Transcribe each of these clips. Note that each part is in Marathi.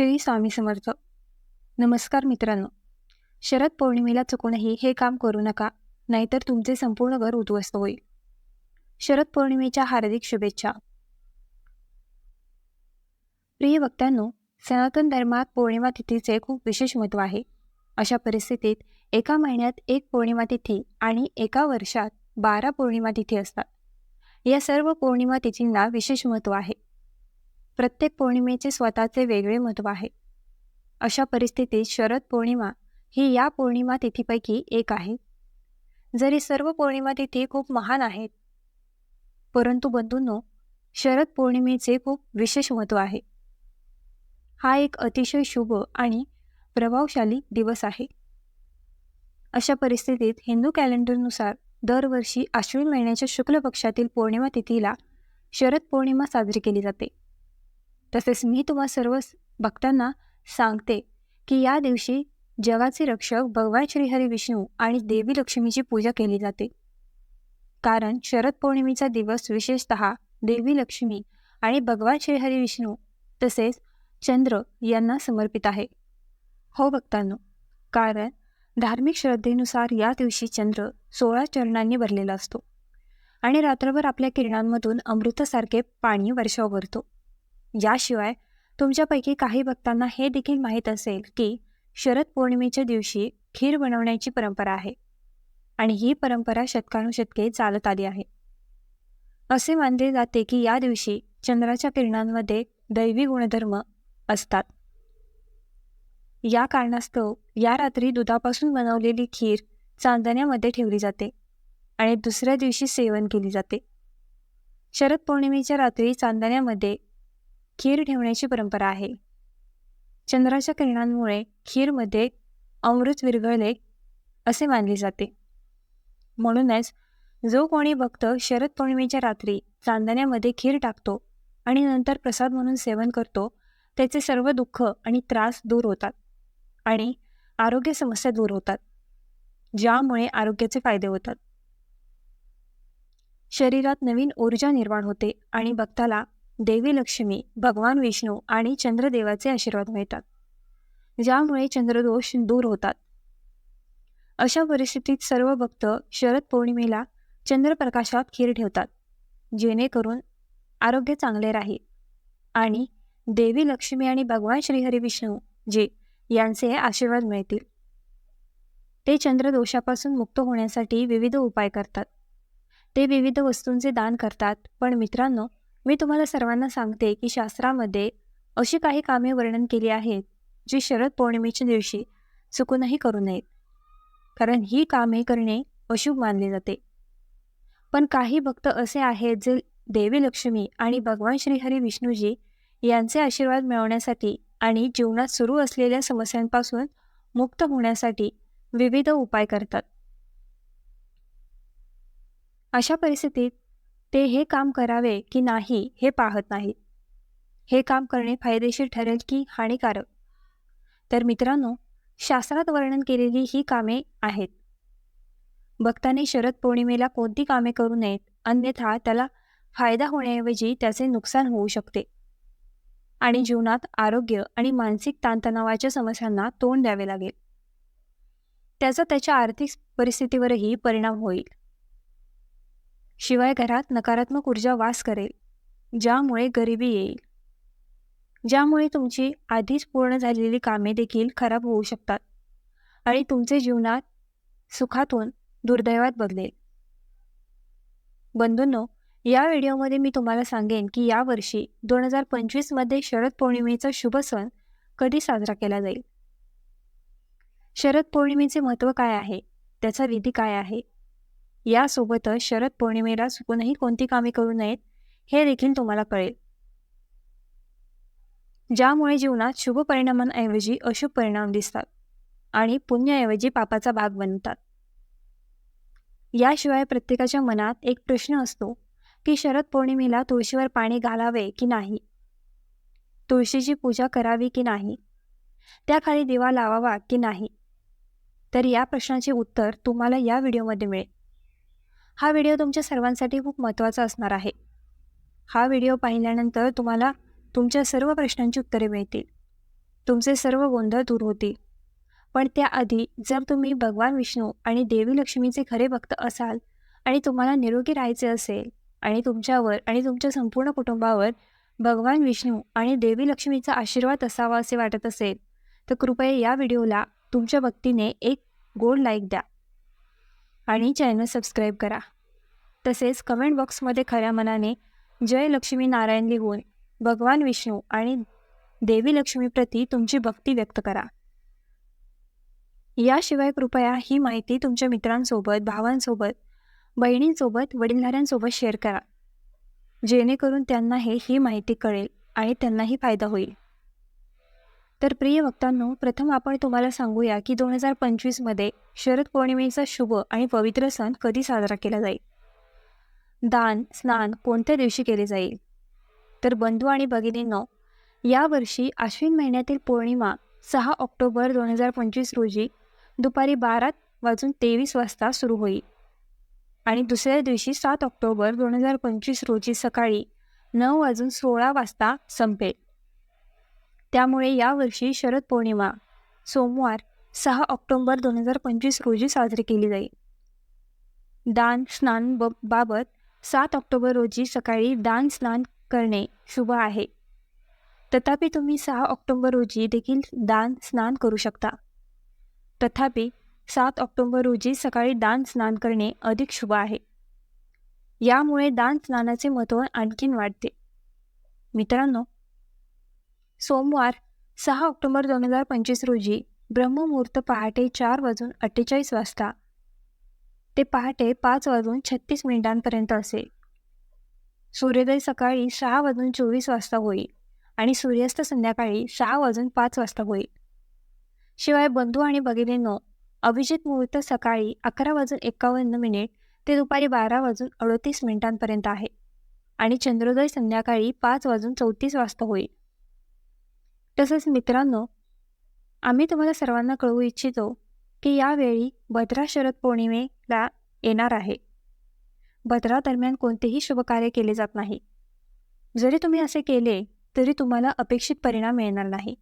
श्री स्वामी समर्थ. नमस्कार मित्रांनो. शरद पौर्णिमेला चुकूनही हे काम करू नका नाहीतर तुमचे संपूर्ण घर उद्ध्वस्त होईल. शरद पौर्णिमेच्या हार्दिक शुभेच्छा. प्रिय वक्त्यांनो सनातन धर्मात पौर्णिमा तिथीचे खूप विशेष महत्त्व आहे. अशा परिस्थितीत एका महिन्यात एक पौर्णिमा तिथी आणि एका वर्षात बारा पौर्णिमा तिथी असतात. या सर्व पौर्णिमा तिथींना विशेष महत्त्व आहे. प्रत्येक पौर्णिमेचे स्वतःचे वेगळे महत्त्व आहे. अशा परिस्थितीत शरद पौर्णिमा ही या पौर्णिमा तिथीपैकी एक आहे. जरी सर्व पौर्णिमा तिथी खूप महान आहेत परंतु बंधूंनो शरद पौर्णिमेचे खूप विशेष महत्त्व आहे. हा एक अतिशय शुभ आणि प्रभावशाली दिवस आहे. अशा परिस्थितीत हिंदू कॅलेंडरनुसार दरवर्षी आश्विन महिन्याच्या शुक्ल पक्षातील पौर्णिमा तिथीला शरद पौर्णिमा साजरी केली जाते. तसेच मी तुम्हा सर्व भक्तांना सांगते की या दिवशी जगाचे रक्षक भगवान श्रीहरी विष्णू आणि देवी लक्ष्मीची पूजा केली जाते. कारण शरद पौर्णिमेचा दिवस विशेषत देवी लक्ष्मी आणि भगवान श्रीहरी विष्णू तसेच चंद्र यांना समर्पित आहे. हो भक्तांनो कारण धार्मिक श्रद्धेनुसार या दिवशी चंद्र सोळा चरणांनी भरलेला असतो आणि रात्रभर आपल्या किरणांमधून अमृतासारखे पाणी वर्षाव भरतो. याशिवाय तुमच्यापैकी काही भक्तांना हे देखील माहीत असेल की शरद पौर्णिमेच्या दिवशी खीर बनवण्याची परंपरा आहे आणि ही परंपरा शतकानुशतके चालत आली आहे. असे मानले जाते की या दिवशी चंद्राच्या किरणांमध्ये दैवी गुणधर्म असतात. या कारणास्तव या रात्री दुधापासून बनवलेली खीर चांदण्यामध्ये ठेवली जाते आणि दुसऱ्या दिवशी सेवन केली जाते. शरद पौर्णिमेच्या रात्री चांदण्यामध्ये खीर ठेवण्याची परंपरा आहे. चंद्राच्या किरणांमुळे खीरमध्ये अमृत विरघळले असे मानले जाते. म्हणूनच जो कोणी भक्त शरद पौर्णिमेच्या रात्री चांदण्यामध्ये खीर टाकतो आणि नंतर प्रसाद म्हणून सेवन करतो त्याचे सर्व दुःख आणि त्रास दूर होतात आणि आरोग्य समस्या दूर होतात ज्यामुळे आरोग्याचे फायदे होतात. शरीरात नवीन ऊर्जा निर्माण होते आणि भक्ताला देवी लक्ष्मी भगवान विष्णू आणि चंद्रदेवाचे आशीर्वाद मिळतात ज्यामुळे चंद्रदोष दूर होतात. अशा परिस्थितीत सर्व भक्त शरद पौर्णिमेला चंद्रप्रकाशात खीर ठेवतात जेणेकरून आरोग्य चांगले राहील. आणि देवी लक्ष्मी आणि भगवान श्रीहरी विष्णू जे यांचे आशीर्वाद मिळतील ते चंद्रदोषापासून मुक्त होण्यासाठी विविध उपाय करतात. ते विविध वस्तूंचे दान करतात पण मित्रांनो मी तुम्हाला सर्वांना सांगते की शास्त्रामध्ये अशी काही कामे वर्णन केली आहेत जी शरद पौर्णिमेच्या दिवशी चुकूनही करू नयेत. कारण ही कामे करणे अशुभ मानले जाते. पण काही भक्त असे आहेत जे देवी लक्ष्मी आणि भगवान श्रीहरी विष्णूजी यांचे आशीर्वाद मिळवण्यासाठी आणि जीवनात सुरू असलेल्या समस्यांपासून मुक्त होण्यासाठी विविध उपाय करतात. अशा परिस्थितीत ते हे काम करावे की नाही हे पाहत नाहीत. हे काम करणे फायदेशीर ठरेल की हानिकारक? तर मित्रांनो शास्त्रात वर्णन केलेली ही कामे आहेत. भक्ताने शरद पौर्णिमेला कोणती कामे करू नयेत अन्यथा त्याला फायदा होण्याऐवजी त्याचे नुकसान होऊ शकते. आणि जीवनात आरोग्य आणि मानसिक ताणतणावाच्या समस्यांना तोंड द्यावे लागेल. त्याचा त्याच्या आर्थिक परिस्थितीवरही परिणाम होईल. शिवाय घरात नकारात्मक ऊर्जा वास करेल ज्यामुळे गरिबी येईल. ज्यामुळे तुमची आधीच पूर्ण झालेली कामे देखील खराब होऊ शकतात आणि तुमचे जीवनात सुखातून दुर्दैवात बदलेल. बंधूंनो या व्हिडिओमध्ये मी तुम्हाला सांगेन की यावर्षी दोन हजार पंचवीसमध्ये शरद पौर्णिमेचा शुभ सण कधी साजरा केला जाईल? शरद पौर्णिमेचे महत्त्व काय आहे? त्याचा विधी काय आहे? यासोबतच शरद पौर्णिमेला चुकूनही कोणती कामे करू नयेत हे देखील तुम्हाला कळेल. ज्यामुळे जीवनात शुभ परिणामांऐवजी अशुभ परिणाम दिसतात आणि पुण्याऐवजी पापाचा भाग बनतात. याशिवाय प्रत्येकाच्या मनात एक प्रश्न असतो की शरद पौर्णिमेला तुळशीवर पाणी घालावे की नाही? तुळशीची पूजा करावी की नाही? त्याखाली दिवा लावावा की नाही? तर या प्रश्नाचे उत्तर तुम्हाला या व्हिडिओमध्ये मिळेल. हा व्हिडिओ तुमच्या सर्वांसाठी खूप महत्त्वाचा असणार आहे. हा व्हिडिओ पाहिल्यानंतर तुम्हाला तुमच्या सर्व प्रश्नांची उत्तरे मिळतील. तुमचे सर्व गोंधळ दूर होतील. पण त्याआधी जर तुम्ही भगवान विष्णू आणि देवी लक्ष्मीचे खरे भक्त असाल आणि तुम्हाला निरोगी राहायचे असेल आणि तुमच्यावर आणि तुमच्या संपूर्ण कुटुंबावर भगवान विष्णू आणि देवी लक्ष्मीचा आशीर्वाद असावा असे वाटत असेल तर कृपया या व्हिडिओला तुमच्या भक्तीने एक गोड लाईक द्या. आणि चॅनल सबस्क्राईब करा. तसेच कमेंट बॉक्समध्ये खऱ्या मनाने जय लक्ष्मी नारायण लिहून भगवान विष्णू आणि देवी लक्ष्मीप्रती तुमची भक्ती व्यक्त करा. याशिवाय कृपया ही माहिती तुमच्या मित्रांसोबत भावांसोबत बहिणींसोबत वडीलधाऱ्यांसोबत शेअर करा. जेणेकरून त्यांना हे ही माहिती कळेल आणि त्यांनाही फायदा होईल. तर प्रिय वक्तांनो प्रथम आपण तुम्हाला सांगूया की दोन हजार पंचवीसमध्ये शरद पौर्णिमेचा शुभ आणि पवित्र सण कधी साजरा केला जाईल? दान स्नान कोणत्या दिवशी केले जाईल? तर बंधू आणि भगिनींनो यावर्षी आश्विन महिन्यातील पौर्णिमा सहा ऑक्टोबर दोन हजार पंचवीस रोजी दुपारी बारा वाजून तेवीस वाजता सुरू होईल. आणि दुसऱ्या दिवशी सात ऑक्टोबर दोन हजार पंचवीस रोजी सकाळी नऊ वाजून सोळा वाजता संपेल. त्यामुळे यावर्षी शरद पौर्णिमा सोमवार सहा ऑक्टोंबर दोन हजार पंचवीस रोजी साजरी केली जाईल. दान स्नान ब बाबत सात ऑक्टोबर रोजी सकाळी दान स्नान करणे शुभ आहे. तथापि तुम्ही सहा ऑक्टोंबर रोजी देखील दान स्नान करू शकता. तथापि सात ऑक्टोंबर रोजी सकाळी दान स्नान करणे अधिक शुभ आहे. यामुळे दान स्नानाचे महत्त्व आणखीन वाढते. मित्रांनो सोमवार सहा ऑक्टोबर दोन हजार पंचवीस रोजी ब्रह्ममुहूर्त पहाटे चार वाजून अठ्ठेचाळीस वाजता. ते पहाटे पाच वाजून छत्तीस मिनिटांपर्यंत असेल. सूर्योदय सकाळी सहा वाजून चोवीस वाजता होईल आणि सूर्यास्त संध्याकाळी सहा वाजून पाच वाजता होईल. शिवाय बंधू आणि भगिनींनो अभिजित मुहूर्त सकाळी अकरा वाजून एकावन्न मिनिट ते दुपारी बारा वाजून अडतीस मिनिटांपर्यंत आहे आणि चंद्रोदय संध्याकाळी पाच वाजून चौतीस वाजता होईल. तसंच मित्रांनो आम्ही तुम्हाला सर्वांना कळवू इच्छितो की यावेळी भद्रा शरद पौर्णिमेला येणार आहे. भद्रा दरम्यान कोणतेही शुभकार्य केले जात नाही. जरी तुम्ही असे केले तरी तुम्हाला अपेक्षित परिणाम मिळणार नाही.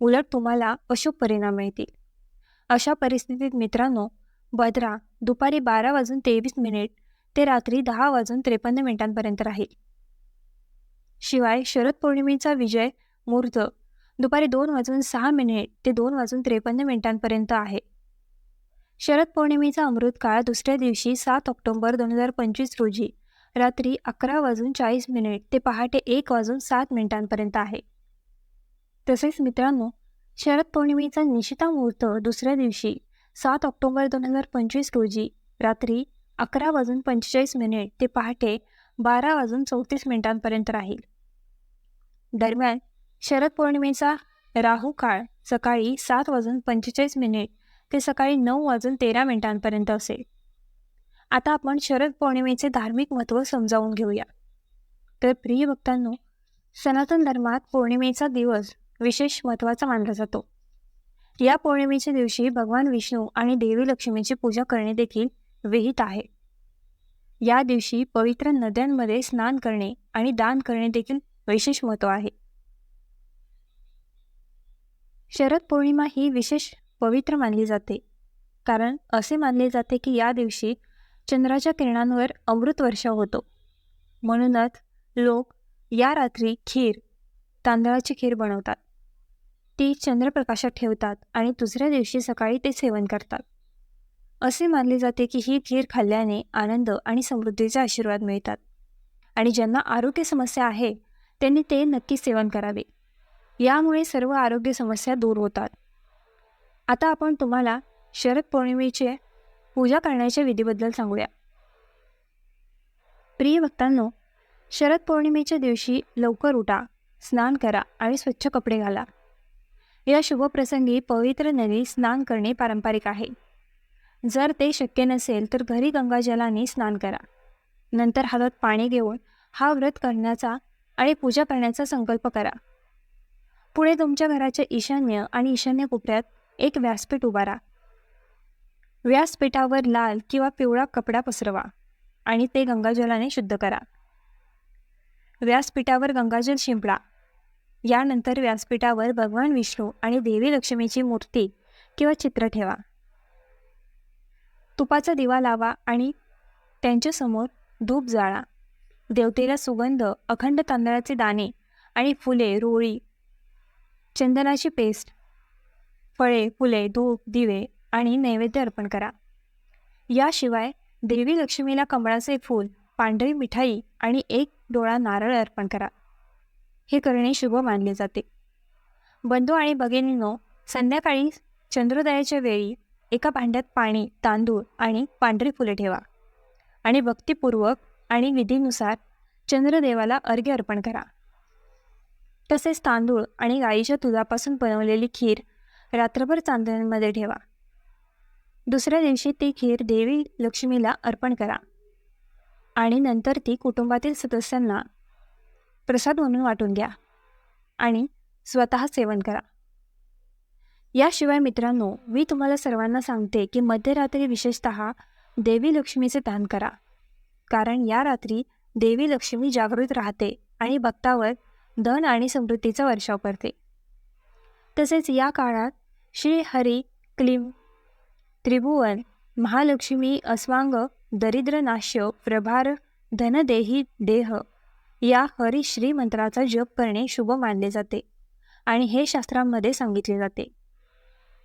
उलट तुम्हाला अशुभ परिणाम मिळतील. अशा परिस्थितीत मित्रांनो भद्रा दुपारी बारा वाजून तेवीस मिनिट ते रात्री दहा वाजून त्रेपन्न मिनिटांपर्यंत राहील. शिवाय शरद पौर्णिमेचा विजय मुहूर्त दुपारी दोन वाजून सहा मिनिट ते दोन वाजून त्रेपन्न मिनिटांपर्यंत आहे. शरद पौर्णिमेचा अमृतकाळ दुसऱ्या दिवशी सात ऑक्टोबर दोन हजार पंचवीस रोजी. रात्री अकरा वाजून चाळीस मिनिट ते पहाटे एक वाजून सात मिनिटांपर्यंत आहे. तसेच मित्रांनो शरद पौर्णिमेचा निशिता मुहूर्त दुसऱ्या दिवशी सात ऑक्टोबर दोन हजार पंचवीस रोजी. रात्री अकरा वाजून पंचेचाळीस मिनिट ते पहाटे बारा वाजून चौतीस मिनिटांपर्यंत राहील. दरम्यान शरद पौर्णिमेचा राहू काळ सकाळी सात वाजून पंचेचाळीस मिनिट ते सकाळी नऊ वाजून तेरा मिनिटांपर्यंत असेल. आता आपण शरद पौर्णिमेचे धार्मिक महत्त्व समजावून घेऊया. तर प्रिय भक्तांनो सनातन धर्मात पौर्णिमेचा दिवस विशेष महत्त्वाचा मानला जातो. या पौर्णिमेच्या दिवशी भगवान विष्णू आणि देवी लक्ष्मीची पूजा करणे देखील विहित आहे. या दिवशी पवित्र नद्यांमध्ये स्नान करणे आणि दान करणे देखील विशेष महत्त्व आहे. शरद पौर्णिमा ही विशेष पवित्र मानली जाते. कारण असे मानले जाते की या दिवशी चंद्राच्या किरणांवर अमृत वर्षा होतो. म्हणूनच लोक या रात्री खीर तांदळाची खीर बनवतात. ती चंद्रप्रकाशात ठेवतात आणि दुसऱ्या दिवशी सकाळी ते सेवन करतात. असे मानले जाते की ही खीर खाल्ल्याने आनंद आणि समृद्धीचे आशीर्वाद मिळतात. आणि ज्यांना आरोग्य समस्या आहे त्यांनी ते नक्की सेवन करावे. यामुळे सर्व आरोग्य समस्या दूर होतात. आता आपण तुम्हाला शरद पौर्णिमेचे पूजा करण्याच्या विधीबद्दल सांगूया. प्रिय भक्तांनो शरद पौर्णिमेच्या दिवशी लवकर उठा स्नान करा आणि स्वच्छ कपडे घाला. या शुभप्रसंगी पवित्र नदी स्नान करणे पारंपरिक आहे. जर ते शक्य नसेल तर घरी गंगाजलाने स्नान करा. नंतर हातात पाणी घेऊन हा व्रत करण्याचा आणि पूजा करण्याचा संकल्प करा. पुढे तुमच्या घराच्या ईशान्य आणि ईशान्य कोपऱ्यात एक व्यासपीठ उभारा व्यासपीठावर लाल किंवा पिवळा कपडा पसरवा आणि ते गंगाजलाने शुद्ध करा. व्यासपीठावर गंगाजल शिंपडा. यानंतर व्यासपीठावर भगवान विष्णू आणि देवी लक्ष्मीची मूर्ती किंवा चित्र ठेवा. तुपाचा दिवा लावा आणि त्यांच्यासमोर धूप जाळा. देवतेला सुगंध अखंड तांदळाचे दाणे आणि फुले रोळी चंदनाची पेस्ट. फळे फुले धूप दिवे आणि नैवेद्य अर्पण करा. याशिवाय देवी लक्ष्मीला कमळाचे फूल पांढरी मिठाई आणि एक डोळा नारळ अर्पण करा. हे करणे शुभ मानले जाते. बंधू आणि भगिनींनो संध्याकाळी चंद्रोदयाच्या वेळी एका भांड्यात पाणी तांदूळ आणि पांढरी फुले ठेवा आणि भक्तिपूर्वक आणि विधीनुसार चंद्रदेवाला अर्घ्य अर्पण करा. तसेच तांदूळ आणि गाईच्या दुधापासून बनवलेली खीर रात्रभर चांदण्यांमध्ये ठेवा. दुसऱ्या दिवशी ती खीर देवी लक्ष्मीला अर्पण करा. आणि नंतर ती कुटुंबातील सदस्यांना प्रसाद म्हणून वाटून घ्या आणि स्वतः सेवन करा. याशिवाय मित्रांनो मी तुम्हाला सर्वांना सांगते की मध्यरात्री विशेषत देवी लक्ष्मीचे दान करा. कारण या रात्री देवी लक्ष्मी जागृत राहते आणि भक्तावर धन आणि समृद्धीचा वर्षाव करते. तसेच या काळात श्री हरी क्लीम त्रिभुवन महालक्ष्मी अस्वांग दरिद्रनाश्य प्रभार धनदेही देह या हरी श्री मंत्राचा जप करणे शुभ मानले जाते आणि हे शास्त्रांमध्ये सांगितले जाते.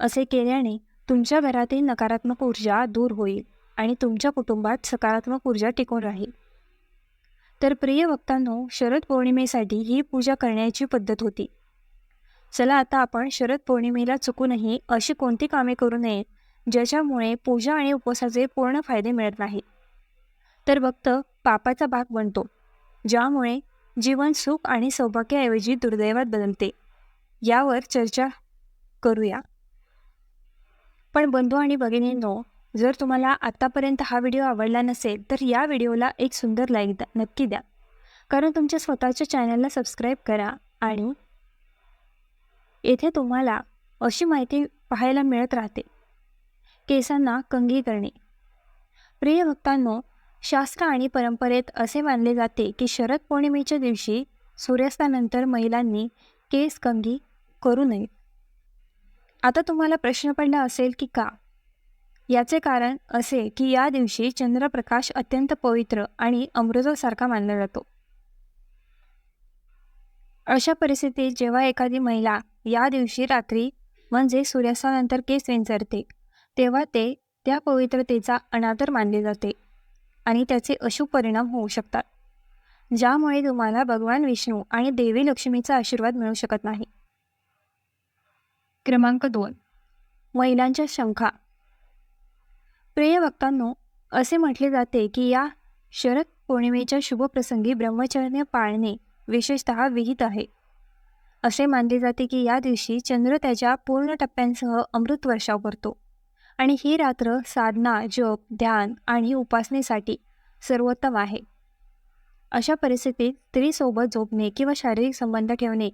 असे केल्याने तुमच्या घरातील नकारात्मक ऊर्जा दूर होईल आणि तुमच्या कुटुंबात सकारात्मक ऊर्जा टिकून राहील. तर प्रिय भक्तांनो शरद पौर्णिमेसाठी ही पूजा करण्याची पद्धत होती. चला आता आपण शरद पौर्णिमेला चुकूनही अशी कोणती कामे करू नयेत ज्याच्यामुळे पूजा आणि उपवासाचे पूर्ण फायदे मिळत नाहीत. तर भक्त पापाचा भाग बनतो ज्यामुळे जीवन सुख आणि सौभाग्याऐवजी दुर्दैवात बदलते. यावर चर्चा करूया. पण बंधू आणि भगिनींनो जर तुम्हाला आत्तापर्यंत हा व्हिडिओ आवडला नसेल तर या व्हिडिओला एक सुंदर लाईक द्या नक्की द्या. कारण तुमच्या स्वतःच्या चॅनलला सबस्क्राईब करा आणि येथे तुम्हाला अशी माहिती पाहायला मिळत राहते. केसांना कंगी करणे. प्रिय भक्तांनो शास्त्र आणि परंपरेत असे मानले जाते की शरद पौर्णिमेच्या दिवशी सूर्यास्तानंतर महिलांनी केस कंगी करू नये. आता तुम्हाला प्रश्न पडला असेल की का? याचे कारण असे की या दिवशी चंद्रप्रकाश अत्यंत पवित्र आणि अमृतासारखा मानला जातो. अशा परिस्थितीत जेव्हा एखादी महिला या दिवशी रात्री म्हणजे सूर्यास्तानंतर केस विंचरते तेव्हा ते त्या पवित्रतेचा अनादर मानले जाते आणि त्याचे अशुभ परिणाम होऊ शकतात ज्यामुळे तुम्हाला भगवान विष्णू आणि देवी लक्ष्मीचा आशीर्वाद मिळू शकत नाही. क्रमांक दोन. महिलांच्या शंखा. प्रिय भक्तांनो असे म्हटले जाते की या शरद पौर्णिमेच्या शुभप्रसंगी ब्रह्मचर्य पाळणे विशेषत विहित आहे. असे मानले जाते की या दिवशी चंद्र त्याच्या पूर्ण टप्प्यांसह अमृत वर्षाव करतो आणि ही रात्र साधना जप ध्यान आणि उपासनेसाठी सर्वोत्तम आहे. अशा परिस्थितीत स्त्रीसोबत झोपणे किंवा शारीरिक संबंध ठेवणे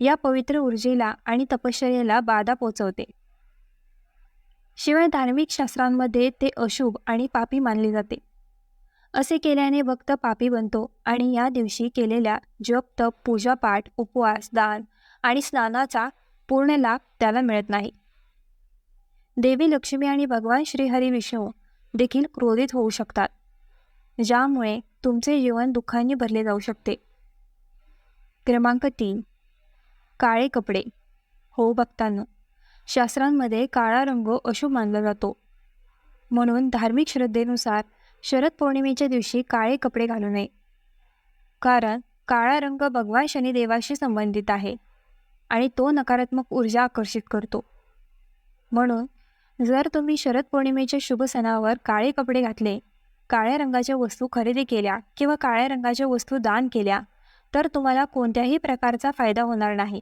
या पवित्र ऊर्जेला आणि तपश्चर्याला बाधा पोचवते. शिवाय धार्मिक शास्त्रांमध्ये ते अशुभ आणि पापी मानले जाते. असे केल्याने भक्त पापी बनतो आणि या दिवशी केलेल्या जप तप पूजापाठ उपवास दान आणि स्नानाचा पूर्ण लाभ त्याला मिळत नाही. देवी लक्ष्मी आणि भगवान श्रीहरी विष्णू देखील क्रोधित होऊ शकतात ज्यामुळे तुमचे जीवन दुःखांनी भरले जाऊ शकते. क्रमांक तीन. काळे कपडे. हो भक्तांनो शास्त्रांमध्ये काळा रंग अशुभ मानला जातो. म्हणून धार्मिक श्रद्धेनुसार शरद पौर्णिमेच्या दिवशी काळे कपडे घालू नये. कारण काळा रंग भगवान शनिदेवाशी संबंधित आहे आणि तो नकारात्मक ऊर्जा आकर्षित करतो. म्हणून जर तुम्ही शरद पौर्णिमेच्या शुभ सणावर काळे कपडे घातले काळ्या रंगाच्या वस्तू खरेदी केल्या किंवा काळ्या रंगाच्या वस्तू दान केल्या तर तुम्हाला कोणत्याही प्रकारचा फायदा होणार नाही.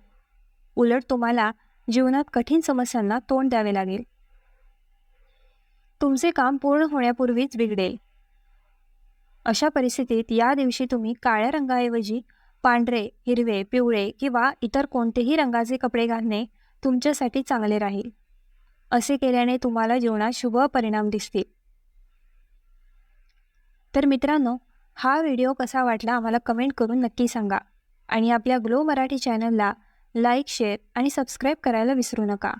उलट तुम्हाला जीवनात कठीण समस्यांना तोंड द्यावे लागेल. तुमचे काम पूर्ण होण्यापूर्वीच बिघडेल. अशा परिस्थितीत या दिवशी तुम्ही काळ्या रंगाऐवजी पांढरे हिरवे पिवळे किंवा इतर कोणतेही रंगाचे कपडे घालणे तुमच्यासाठी चांगले राहील. असे केल्याने तुम्हाला जीवनात शुभ परिणाम दिसतील. तर मित्रांनो हा व्हिडिओ कसा वाटला आम्हाला कमेंट करून नक्की सांगा आणि आपल्या ग्लो मराठी चॅनलला लाईक शेअर आणि सबस्क्राईब करायला विसरू नका.